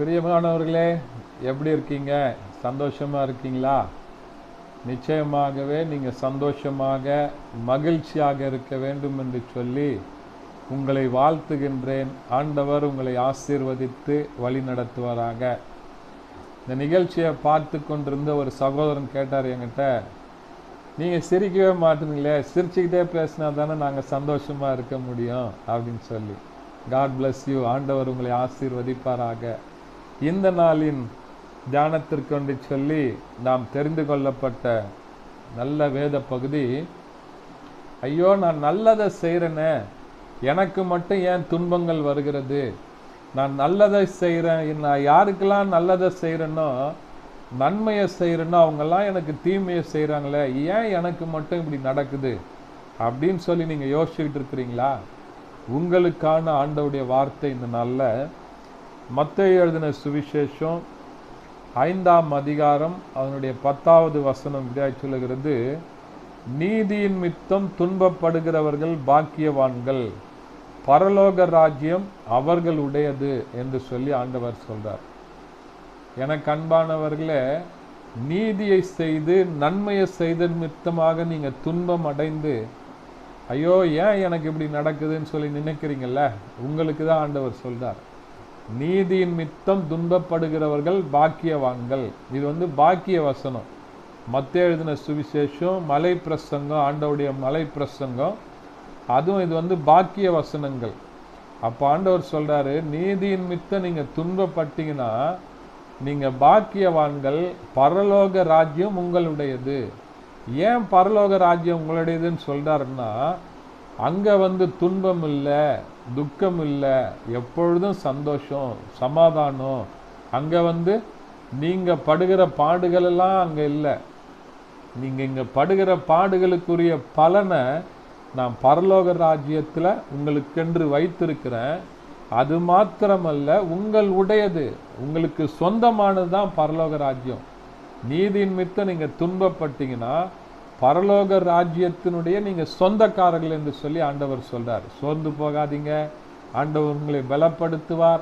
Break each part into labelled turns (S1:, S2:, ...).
S1: பிரியமானவர்களே எப்படி இருக்கீங்க? சந்தோஷமாக இருக்கீங்களா? நிச்சயமாகவே நீங்கள் சந்தோஷமாக மகிழ்ச்சியாக இருக்க வேண்டும் என்று சொல்லி உங்களை வாழ்த்துகின்றேன். ஆண்டவர் உங்களை ஆசீர்வதித்து வழி நடத்துவாராக. இந்த நிகழ்ச்சியை பார்த்து கொண்டிருந்த ஒரு சகோதரன் கேட்டார் என்கிட்ட நீங்கள் சிரிக்கவே மாட்டீங்களே சிரிச்சுக்கிட்டே பேசினா தானே நாங்கள் சந்தோஷமாக இருக்க முடியும்? அப்படின்னு சொல்லி. காட் பிளஸ் யூ ஆண்டவர் உங்களை ஆசீர்வதிப்பாராக. இந்த நாளின் தியானத்திற்கொண்டு சொல்லி நாம் தெரிந்து கொள்ளப்பட்ட நல்ல வேத பகுதி ஐயோ நான் நல்லதை செய்கிறேனே எனக்கு மட்டும் ஏன் துன்பங்கள் வருகிறது? நான் நல்லதை செய்கிறேன் நான் யாருக்கெல்லாம் நல்லதை செய்கிறேனோ நன்மையை செய்கிறேனோ அவங்கெல்லாம் எனக்கு தீமையை செய்கிறாங்களே ஏன் எனக்கு மட்டும் இப்படி நடக்குது? அப்படின்னு சொல்லி நீங்கள் யோசிச்சுக்கிட்டு இருக்கிறீங்களா? உங்களுக்கான ஆண்டவுடைய வார்த்தை இந்த நாளில் மத்த எழுதின சுவிசேஷம் ஐந்தாம் அதிகாரம் அதனுடைய பத்தாவது வசனம் இப்படியாக சொல்லுகிறது நீதியின் மித்தம் துன்பப்படுகிறவர்கள் பாக்கியவான்கள். பரலோக ராஜ்யம் அவர்களுடையது என்று சொல்லி ஆண்டவர் சொல்றார். எனக்கு அன்பானவர்களே நீதியை செய்து நன்மையை செய்த நிமித்தமாக நீங்கள் துன்பம் அடைந்து ஐயோ ஏன் எனக்கு இப்படி நடக்குதுன்னு சொல்லி நினைக்கிறீங்கள்ல உங்களுக்கு தான் ஆண்டவர் சொல்கிறார் நீதியின் மித்தம் துன்பப்படுகிறவர்கள் பாக்கியவான்கள். இது வந்து பாக்கிய வசனம் மத்திய எழுதின சுவிசேஷம் மலை பிரசங்கம் ஆண்டவுடைய மலை பிரசங்கம் அதுவும் இது வந்து பாக்கிய வசனங்கள் அப்போ ஆண்டவர் சொல்கிறாரு நீதியின் மித்தம் நீங்கள் துன்பப்பட்டீங்கன்னா நீங்கள் பாக்கியவான்கள் பரலோக ராஜ்யம் உங்களுடையது. ஏன் பரலோக ராஜ்யம் உங்களுடையதுன்னு சொல்கிறாருன்னா அங்கே வந்து துன்பம் இல்லை துக்கம் இல்லை எப்பொழுதும் சந்தோஷம் சமாதானம். அங்கே வந்து நீங்கள் படுகிற பாடுகளெல்லாம் அங்கே இல்லை. நீங்கள் இங்கே படுகிற பாடுகளுக்குரிய பலனை நான் பரலோக ராஜ்யத்தில் உங்களுக்கென்று வைத்திருக்கிறேன். அது மாத்திரமல்ல உங்கள் உடையது உங்களுக்கு சொந்தமானது தான் பரலோக ராஜ்யம். நீதியின் மித்த நீங்கள் துன்பப்பட்டீங்கன்னா பரலோக ராஜ்யத்தினுடைய நீங்கள் சொந்தக்காரர்கள் என்று சொல்லி ஆண்டவர் சொல்கிறார் சோர்ந்து போகாதீங்க. ஆண்டவர் உங்களை பலப்படுத்துவார்.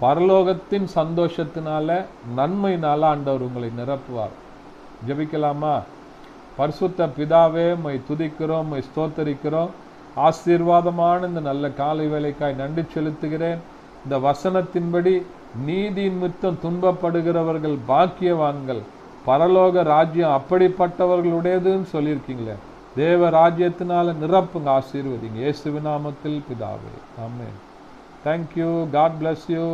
S1: பரலோகத்தின் சந்தோஷத்தினால நன்மையினால ஆண்டவர் உங்களை நிரப்புவார். ஜெபிக்கலாமா? பரிசுத்த பிதாவே மை துதிக்கிறோம் மை ஸ்தோத்தரிக்கிறோம். ஆசீர்வாதமான இந்த நல்ல காலை வேலைக்காய் நன்றி செலுத்துகிறேன். இந்த வசனத்தின்படி நீதியின் மித்தம் துன்பப்படுகிறவர்கள் பாக்கியவான்கள். பரலோக ராஜ்யம் அப்படிப்பட்டவர்களுடையதுன்னு சொல்லியிருக்கீங்களே. தேவ ராஜ்யத்தினால நிரப்புங்க ஆசீர்வதிங்க. இயேசு விநாமத்தில் பிதாவே. ஆமே தேங்க்யூ காட் பிளஸ் யூ